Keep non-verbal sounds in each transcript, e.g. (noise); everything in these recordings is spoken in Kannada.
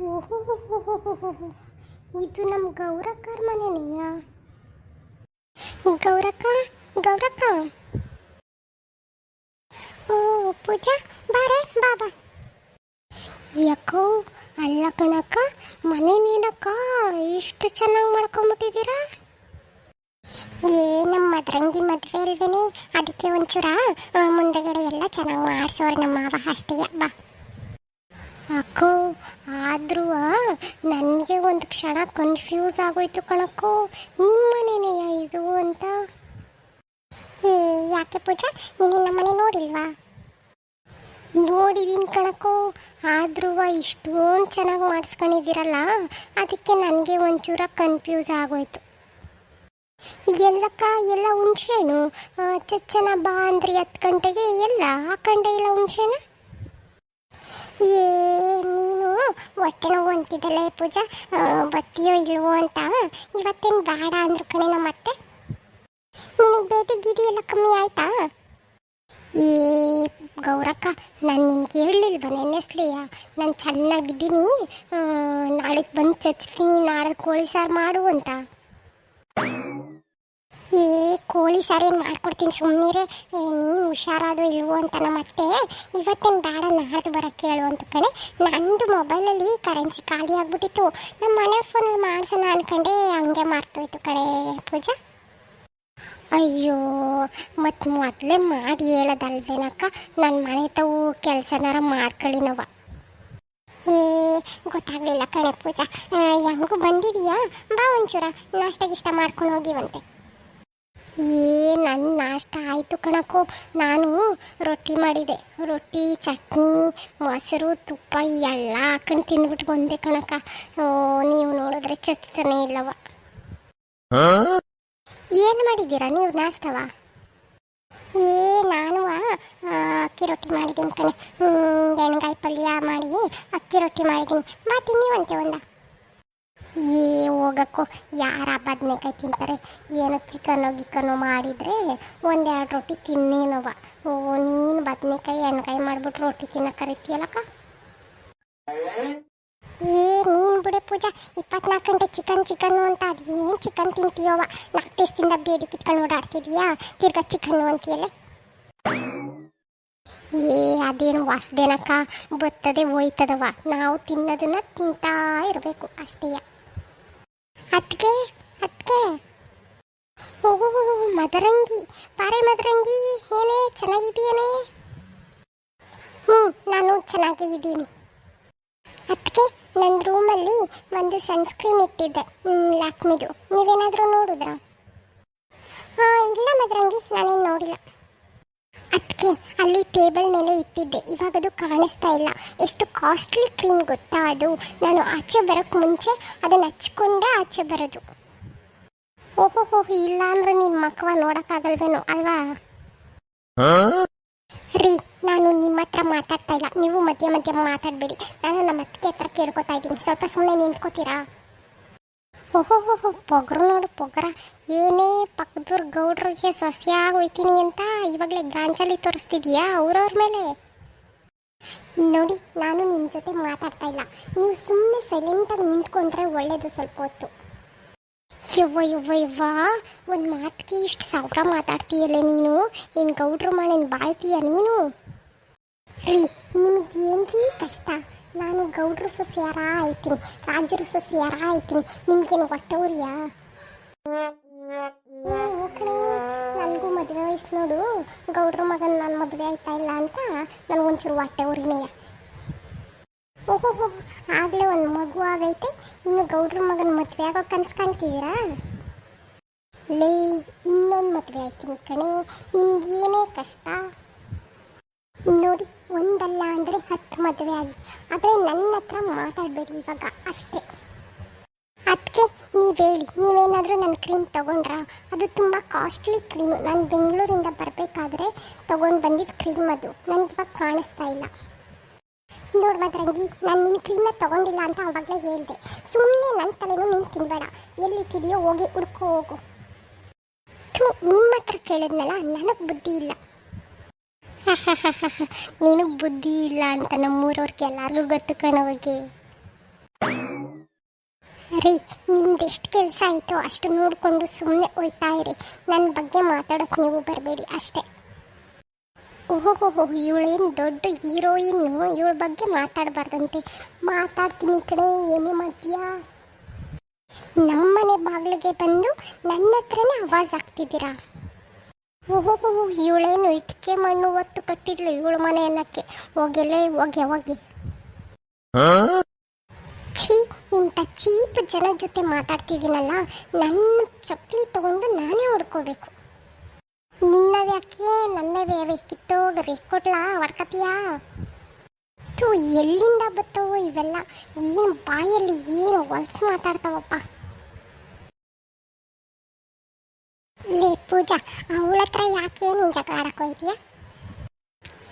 ಓಹೋ. ಇದು ನಮ್ಮ ಗೌರಕ್ಕರ ಮನೆಯ ಗೌರಕ್ಕ ಗೌರಕ್ಕ. ಓ, ಪೂಜಾ, ಬಾರೆ, ಬಾಬಾ. ಯಾಕೋ, ಅಲ್ಲ ಕಣಕ್ಕ ಮನೆ ನೀನಕ್ಕ ಇಷ್ಟು ಚೆನ್ನಾಗಿ ಮಾಡ್ಕೊಂಬಿಟ್ಟಿದ್ದೀರಾ? ಏ ನಮ್ಮ ಮದ್ರಂಗಿ ಮದುವೆ ಅಲ್ವೇನೆ ಅದಕ್ಕೆ ಒಂಚೂರ ಮುಂದಗಡೆ ಎಲ್ಲ ಚೆನ್ನಾಗಿ ಮಾಡಿಸೋರು ನಮ್ಮ ಮಾವ ಅಷ್ಟೇ. ಬಾ. ಅಕ್ಕೋ, ಆದ್ರೂ ನನಗೆ ಒಂದು ಕ್ಷಣ ಕನ್ಫ್ಯೂಸ್ ಆಗೋಯ್ತು ಕಣಕ್ಕೋ. ಮನೆಯ ಇದು ಅಂತ. ಏ, ಯಾಕೆ ಪೂಜಾ? ನೀನು ನಮ್ಮನೆ ನೋಡಿಲ್ವಾ? ನೋಡಿದೀನಿ ಕಣಕ್ಕೋ. ಆದ್ರೂ ಇಷ್ಟೊಂದು ಚೆನ್ನಾಗಿ ಮಾಡಿಸ್ಕೊಂಡಿದ್ದೀರಲ್ಲ, ಅದಕ್ಕೆ ನನಗೆ ಒಂಚೂರ ಕನ್ಫ್ಯೂಸ್ ಆಗೋಯ್ತು. ಎಲ್ಲಕ್ಕ, ಎಲ್ಲ ಹುಣ್ಸೇನು ಚಚ್ಚನ ಬಾ ಅಂದ್ರಿ ಹತ್ತು ಗಂಟೆಗೆ, ಎಲ್ಲ ಹಾಕೊಂಡೆ ಇಲ್ಲ ಹುಣ್ಸೇನ ಏ, ನೀನು ಹೊಟ್ಟೆ ನೋವು ಅಂತಿದ್ದಲ್ಲ ಪೂಜಾ? ಬತ್ತೀಯೋ ಇಲ್ವೋ ಅಂತ? ಇವತ್ತೇನು ಬೇಡ ಅಂದ್ರು ಕಣೆ ನಮ್ಮ ಅತ್ತೆ. ನಿನಗೆ ಬೇಟಿ ಗೀಟಿ ಎಲ್ಲ ಕಮ್ಮಿ ಆಯ್ತಾ? ಏ, ಗೌರಕ್ಕ, ನಾನು ನಿನ್ಗೆ ಹೇಳಲಿಲ್ವ ನೆನೆಸ್ಲಿಯ ನಾನು ಚೆನ್ನಾಗಿದ್ದೀನಿ. ನಾಳೆಗೆ ನಾಳೆ ಬಂದು ಚಚ್ತೀನಿ, ನಾಳೆ ಕೋಳಿ ಸಾರು ಮಾಡು ಅಂತ. ಏ, ಕೋಳಿ ಸಾರಿ ಮಾಡ್ಕೊಡ್ತೀನಿ ಸುಮ್ಮನಿರೆ ನೀನು ಹುಷಾರಾದು ಇಲ್ವೋ ಅಂತ ನಮ್ಮ ಅತ್ತೆ. ಇವತ್ತೇನು ಬೇಡ, ನಾಡ್ದು ಬರೋಕ್ಕೆ ಹೇಳು ಅಂತ ಕಣೆ. ನಂದು ಮೊಬೈಲಲ್ಲಿ ಕರೆನ್ಸಿ ಖಾಲಿ ಆಗಿಬಿಟ್ಟಿತ್ತು. ನಮ್ಮ ಮನೆ ಫೋನಲ್ಲಿ ಮಾಡ್ಸೋಣ ಅನ್ಕೊಂಡೆ, ಹಂಗೆ ಮಾಡ್ತೋಯ್ತು ಕಣೆ ಪೂಜಾ. ಅಯ್ಯೋ, ಮತ್ತು ಮೊದಲೇ ಮಾಡಿ ಹೇಳೋದಲ್ವೇನಕ್ಕ? ನನ್ನ ಮನೆ ತಾವು ಕೆಲಸನಾರ ಮಾಡ್ಕೊಳ್ಳಿ ನಾವ. ಏ, ಗೊತ್ತಾಗಲಿಲ್ಲ ಕಣೆ ಪೂಜಾ. ಹೆಂಗೂ ಬಂದಿದೀಯಾ? ಬಾ ಒಂಚೂರ ನಾಷ್ಟ ಗಿಷ್ಟ ಮಾಡ್ಕೊಂಡು ಹೋಗಿವಂತೆ. ಏ ನನ್ನ ನಾಷ್ಟ ಆಯಿತು ಕಣಕ್ಕೋ. ನಾನು ರೊಟ್ಟಿ ಮಾಡಿದೆ. ರೊಟ್ಟಿ ಚಟ್ನಿ ಮೊಸರು ತುಪ್ಪ ಎಲ್ಲ ಹಾಕೊಂಡು ತಿಂದ್ಬಿಟ್ಟು ಬಂದೆ ಕಣಕ್ಕ. ಓ ನೀವು ನೋಡಿದ್ರೆ ಚತ್ತಾನೆ ಇಲ್ಲವ. ಏನು ಮಾಡಿದ್ದೀರಾ? ನೀವು ನಾಷ್ಟವ? ಏ ನಾನು ಅಕ್ಕಿ ರೊಟ್ಟಿ ಮಾಡಿದ್ದೀನಿ ಕಣೆ. ಹ್ಞೂ ಎಣ್ಗಾಯಿ ಪಲ್ಯ ಮಾಡಿ ಅಕ್ಕಿ ರೊಟ್ಟಿ ಮಾಡಿದ್ದೀನಿ. ಬಾ ತಿನ್ನಿವಂತೆ ಒಂದ. ಏ, ಹೋಗಕ್ಕೋ ಯಾರ ಬದನೆಕಾಯಿ ತಿಂತಾರೆ? ಏನು ಚಿಕನೋ ಗಿಕನೋ ಮಾಡಿದರೆ ಒಂದೆರಡು ರೊಟ್ಟಿ ತಿನ್ನೇನವ ಓ, ನೀನು ಬದನೆಕಾಯಿ ಎಣ್ಣೆಕಾಯಿ ಮಾಡಿಬಿಟ್ಟು ರೊಟ್ಟಿ ತಿನ್ನಕ್ಕೆ ಕರಿತೀಯಲ್ಲಕ್ಕ? ಏ, ನೀನು ಬಿಡೆ ಪೂಜಾ. ಇಪ್ಪತ್ನಾಲ್ಕು ಗಂಟೆ ಚಿಕನ್ ಚಿಕನ್ನು ಅಂತ ಅದೇನು ಚಿಕನ್ ತಿಂತೀಯೋವ ನಾಲ್ಕು ದಿವಸದಿಂದ ಬೇಡಿ ಕಿತ್ಕೊಂಡು ಓಡಾಡ್ತಿದೀಯಾ? ತಿರ್ಗಾ ಚಿಕನ್ನು ಅಂತೀಯಲ್ಲ? ಏ, ಅದೇನು ವಾಸದೇನಕ್ಕ? ಬತ್ತದೆ ಹೋಯ್ತದವ ನಾವು ತಿನ್ನೋದನ್ನ ತಿಂತಾ ಇರಬೇಕು. ಅಷ್ಟೇ. ಅದಕ್ಕೆ ಅದಕ್ಕೆ ಓಹೋ, ಮದರಂಗಿ, ಪಾರೆ ಮದರಂಗಿ, ಏನೇ ಚೆನ್ನಾಗಿದೆಯೇನೆ ಹ್ಞೂ, ನಾನು ಚೆನ್ನಾಗೇ ಇದ್ದೀನಿ. ಅದಕ್ಕೆ ನನ್ನ ರೂಮಲ್ಲಿ ಒಂದು ಸನ್ಸ್ಕ್ರೀನ್ ಇಟ್ಟಿದ್ದೆ ಲ್ಯಾಕ್ಮಿದು. ನೀವೇನಾದರೂ ನೋಡಿದ್ರಾ? ಹಾಂ ಇಲ್ಲ ಮದರಂಗಿ, ನಾನೇನು ನೋಡಿಲ್ಲ. ಅದಕ್ಕೆ ಅಲ್ಲಿ ಟೇಬಲ್ ಮೇಲೆ ಇಟ್ಟಿದ್ದೆ. ಇವಾಗ ಅದು ಕಾಣಿಸ್ತಾ ಇಲ್ಲ. ಎಷ್ಟು ಕಾಸ್ಟ್ಲಿ ಕ್ರೀಮ್ ಗೊತ್ತಾ ಅದು? ನಾನು ಆಚೆ ಬರೋಕ್ಕೆ ಮುಂಚೆ ಅದನ್ನು ಹಚ್ಕೊಂಡೇ ಆಚೆ ಬರೋದು. ಓಹೋ ಹೋ ಇಲ್ಲ ಅಂದ್ರೆ ನಿನ್ನ ಮಕ್ಕವ ನೋಡೋಕ್ಕಾಗಲ್ವೇನೋ ಅಲ್ವಾ? ರೀ ನಾನು ನಿಮ್ಮ ಹತ್ರ ಮಾತಾಡ್ತಾ ಇಲ್ಲ. ನೀವು ಮಧ್ಯ ಮಧ್ಯ ಮಾತಾಡಬೇಡಿ. ನಾನು ನಮ್ಮ ಅತ್ತಿಗೆ ಹತ್ರ ಕೇಳ್ಕೊತಾ ಇದ್ದೀನಿ. ಸ್ವಲ್ಪ ಸುಮ್ಮನೆ ನಿಂತ್ಕೋತೀರಾ? ಓಹೋ ಹೋ ಪೊಗರು ನೋಡು ಪೊಗರ. ಏನೇ ಪಕ್ಕದೂರ್ ಗೌಡ್ರಿಗೆ ಸೊಸೆಯಾಗಿ ಹೋಯ್ತೀನಿ ಅಂತ ಇವಾಗಲೇ ಗಾಂಚಲಿ ತೋರಿಸ್ತಿದ್ಯಾ ಅವ್ರವ್ರ ಮೇಲೆ? ನೋಡಿ, ನಾನು ನಿಮ್ಮ ಜೊತೆ ಮಾತಾಡ್ತಾ ಇಲ್ಲ. ನೀವು ಸುಮ್ಮನೆ ಸೈಲೆಂಟಾಗಿ ನಿಂತ್ಕೊಂಡ್ರೆ ಒಳ್ಳೇದು ಸ್ವಲ್ಪ ಹೊತ್ತು. ಯವ್ವ ಯವ್ವ ಯವ್ವ, ಒಂದು ಮಾತಿಗೆ ಇಷ್ಟು ಸಾವಿರ ಮಾತಾಡ್ತೀಯಲ್ಲ ನೀನು? ಏನು ಗೌಡ್ರು ಮಾಡೇನು ಬಾಳ್ತೀಯ ನೀನು? ರೀ ನಿಮಗೇನು ರೀ ಕಷ್ಟ? ನಾನು ಗೌಡ್ರ ಸೊಸೆಯಾರ ಆಯ್ತೀನಿ, ರಾಜರ ಸೊಸೆಯಾರ ಆಯ್ತೀನಿ, ನಿಮ್ಗೇನು ಹೊಟ್ಟೆ ಉರಿಯಾ ನನಗೂ ಮದುವೆ ವಯಸ್ಸು ನೋಡು. ಗೌಡ್ರ ಮಗನ ನಾನು ಮದುವೆ ಆಯ್ತಾ ಇಲ್ಲ ಅಂತ ನನಗೊಂಚೂರು ಹೊಟ್ಟೆ ಉರಿನೆಯ ಓಹೋ ಆಗಲೇ ಒಂದು ಮಗು ಆಗೈತೆ, ಇನ್ನು ಗೌಡ್ರ ಮಗನ ಮದುವೆ ಆಗೋ ಕನಸು ಕಾಣ್ತಿದ್ದೀರಾ ಲೇ, ಇನ್ನೊಂದು ಮದುವೆ ಆಯ್ತೀನಿ ಕಣೆ, ನಿಮ್ಗೇನೇ ಕಷ್ಟ? ನೋಡಿ, ಒಂದಲ್ಲ ಅಂದರೆ ಹತ್ತು ಮದುವೆ ಆಗಿ. ಆದರೆ ನನ್ನ ಹತ್ರ ಮಾತಾಡಬೇಡಿ ಇವಾಗ, ಅಷ್ಟೇ. ಅದಕ್ಕೆ ನೀವು ಹೇಳಿ, ನೀವೇನಾದರೂ ನನ್ನ ಕ್ರೀಮ್ ತೊಗೊಂಡ್ರಾ? ಅದು ತುಂಬ ಕಾಸ್ಟ್ಲಿ ಕ್ರೀಮು ನಾನು ಬೆಂಗಳೂರಿಂದ ಬರಬೇಕಾದ್ರೆ ತೊಗೊಂಡು ಬಂದಿದ್ದ ಕ್ರೀಮ್ ಅದು. ನನಗೆ ಇವಾಗ ಕಾಣಿಸ್ತಾ ಇಲ್ಲ. ನೋಡಿ ಮದ್ರಂಗಿ ನಾನು ನಿನ್ನ ಕ್ರೀಮ್ನ ತೊಗೊಂಡಿಲ್ಲ ಅಂತ ಅವಾಗಲೇ ಹೇಳಿದೆ. ಸುಮ್ಮನೆ ನನ್ನ ತಲೆನೂ ನೀನು ತಿನ್ಬೇಡ. ಎಲ್ಲಿಟ್ಟಿದೆಯೋ ಹೋಗಿ ಹುಡ್ಕೋ ಹೋಗು. ನಿಮ್ಮ ಹತ್ರ ಕೇಳಿದ್ನಲ್ಲ, ನನಗೆ ಬುದ್ಧಿ ಇಲ್ಲ. (laughs) ನೀನು ಬುದ್ಧಿ ಇಲ್ಲ ಅಂತ ನಮ್ಮೂರವ್ರಿಗೆ ಎಲ್ಲರಿಗೂ ಗೊತ್ತು ಕಣೋಗಿ ರೀ ನಿಮ್ದೆಷ್ಟು ಕೆಲಸ ಆಯಿತು ಅಷ್ಟು ನೋಡಿಕೊಂಡು ಸುಮ್ಮನೆ ಹೋಯ್ತಾ ಇರಿ. ನನ್ನ ಬಗ್ಗೆ ಮಾತಾಡೋಕೆ ನೀವು ಬರಬೇಡಿ ಅಷ್ಟೇ. ಓಹೋ ಇವಳೇನು ದೊಡ್ಡ ಹೀರೋಯಿನ್ನು ಇವಳ ಬಗ್ಗೆ ಮಾತಾಡಬಾರ್ದಂತೆ. ಮಾತಾಡ್ತೀನಿ ಕಡೆ ಏನೇ ಮಾಡ್ತೀಯಾ? ನಮ್ಮನೆ ಬಾಗಿಲಿಗೆ ಬಂದು ನನ್ನ ಹತ್ರನೇ ಆವಾಜ್ ಆಗ್ತಿದ್ದೀರಾ ಓಹೋ ಇವಳೇನು ಇಟ್ಟಿಗೆ ಮಣ್ಣು ಒತ್ತು ಕಟ್ಟಿದ್ಲು ಇವಳು ಮನೆ ಅನ್ನಕ್ಕೆ? ಹೋಗೆಲೆ ಹೋಗೆ ಹೋಗಿ. ಛೀ, ಇಂಥ ಚೀಪ್ ಜನ ಜೊತೆ ಮಾತಾಡ್ತಿದ್ದೀನಲ್ಲ, ನನ್ನ ಚಪ್ಪಲಿ ತಗೊಂಡು ನಾನೇ ಹೊಡ್ಕೋಬೇಕು. ನಿನ್ನವ್ಯಾಕೆ ನನ್ನವೇ ಬೇಕಿತ್ತು ಕೊಡ್ಲಾ ಹೊಡ್ಕತೀಯಾ? ಥೂ, ಎಲ್ಲಿಂದ ಬರ್ತವೋ ಇವೆಲ್ಲ? ಏನು ಬಾಯಲ್ಲಿ ಏನು ಹೊಲ್ಸು ಮಾತಾಡ್ತಾವಪ್ಪ? ಪೂಜಾ, ಅವಳ ಹತ್ರ ಯಾಕೆ ನೀನು ಜಗಳ ಆಡಕ್ಕೆ ಹೋಯ್ತೀಯ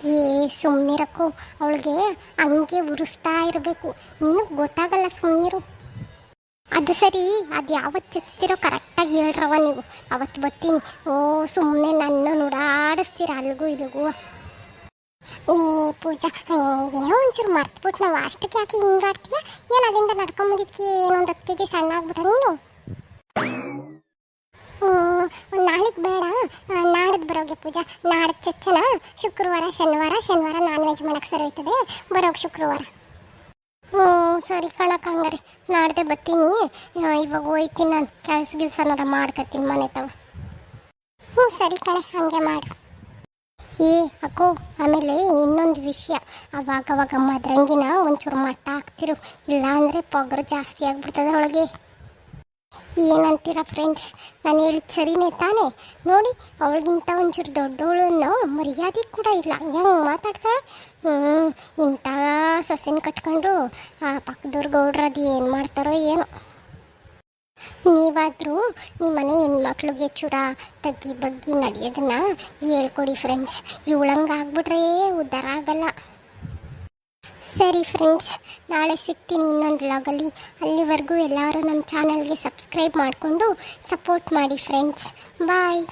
ಏ ಸುಮ್ಮನಿರಕ್ಕೋ ಅವಳಿಗೆ ಹಂಗೆ ಉರಿಸ್ತಾ ಇರಬೇಕು. ನಿನಗೆ ಗೊತ್ತಾಗಲ್ಲ ಸುಮ್ಮನಿರು ಅದು ಸರಿ, ಅದು ಯಾವತ್ತು ಚಚ್ತಿರೋ ಕರೆಕ್ಟಾಗಿ ಹೇಳ್ರವ ನೀವು. ಅವತ್ತು ಬರ್ತೀನಿ. ಓ ಸುಮ್ಮನೆ ನನ್ನ ನೋಡಾಡಿಸ್ತೀರ ಅಲ್ಗೂ ಇಲ್ಗೂ. ಏ, ಪೂಜಾ ಏನೋ ಒಂಚೂರು ಮರ್ತ್ಬಿಟ್ಟು ನಾವು ಅಷ್ಟಕ್ಕೆ ಯಾಕೆ ಹಿಂಗಾಡ್ತೀಯ? ಏನು ಅಲ್ಲಿಂದ ಏನೊಂದು ಹತ್ತು ಕೆ ಜಿ ಸಣ್ಣ ಆಗ್ಬಿಟ್ಟ ನೀನು? ಬರೋಗೆ ಪೂಜಾ ನಾಡ ಚಚ್ಚನ ಶುಕ್ರವಾರ, ಶನಿವಾರ ಶನಿವಾರ ನಾನ್ ವೆಜ್ ಮಾಡಕ್ಕೆ ಸರಿ ಹೋಯ್ತದೆ. ಶುಕ್ರವಾರ. ಹ್ಞೂ ಸರಿ ಕಣಕ್ಕೆ ಹಂಗಾರೆ. ನಾಡ್ದೆ ಬರ್ತೀನಿ ಇವಾಗ ಹೋಯ್ತೀನಿ ನಾನು. ಕೆಲಸ ಗಿಲ್ಸನಾರ ಮಾಡ್ಕೊತೀನಿ ಮನೆ ತವ. ಹ್ಞೂ ಸರಿ ಕಣೆ, ಹಾಗೆ ಮಾಡು. ಏ, ಅಕ್ಕೋ, ಆಮೇಲೆ ಇನ್ನೊಂದು ವಿಷಯ. ಅವಾಗವಾಗ ಅವಾಗ ಮದ್ರಂಗಿನ ಒಂಚೂರು ಮಟ್ಟ ಹಾಕ್ತಿರು. ಇಲ್ಲ ಅಂದರೆ ಪೊಗರು ಜಾಸ್ತಿ ಆಗ್ಬಿಡ್ತದೆ ಒಳಗೆ. ಏನಂತೀರ ಫ್ರೆಂಡ್ಸ್ ನಾನು ಹೇಳಿದ ಸರಿನೇ ತಾನೇ? ನೋಡಿ, ಅವಳಿಗಿಂತ ಒಂಚೂರು ದೊಡ್ಡವಳು ಅನ್ನೋ ಮರ್ಯಾದೆ ಕೂಡ ಇಲ್ಲ. ಹೆಂಗೆ ಮಾತಾಡ್ತಾಳೆ? ಹ್ಞೂ ಇಂಥ ಸೊಸೆನ ಕಟ್ಕೊಂಡು ಆ ಪಕ್ಕದವ್ರ ಗೌಡ್ರದು ಏನು ಮಾಡ್ತಾರೋ ಏನೋ. ನೀವಾದರೂ ನಿಮ್ಮ ಮನೆ ಹೆಣ್ಮಕ್ಳಿಗೆ ಚೂರ ತಗ್ಗಿ ಬಗ್ಗಿ ನಡೆಯೋದನ್ನ ಹೇಳ್ಕೊಡಿ ಫ್ರೆಂಡ್ಸ್ ಇವಳಂಗೆ ಆಗ್ಬಿಟ್ರೆ ಉದ್ಧಾರ ಆಗಲ್ಲ. ಸರಿ ಫ್ರೆಂಡ್ಸ್ ನಾಳೆ ಸಿಗ್ತೀನಿ ಇನ್ನೊಂದು ವ್ಲಾಗಲ್ಲಿ ಅಲ್ಲಿವರೆಗೂ ಎಲ್ಲರೂ ನಮ್ಮ ಚಾನಲ್ಗೆ ಸಬ್ಸ್ಕ್ರೈಬ್ ಮಾಡಿಕೊಂಡು ಸಪೋರ್ಟ್ ಮಾಡಿ ಫ್ರೆಂಡ್ಸ್ ಬಾಯ್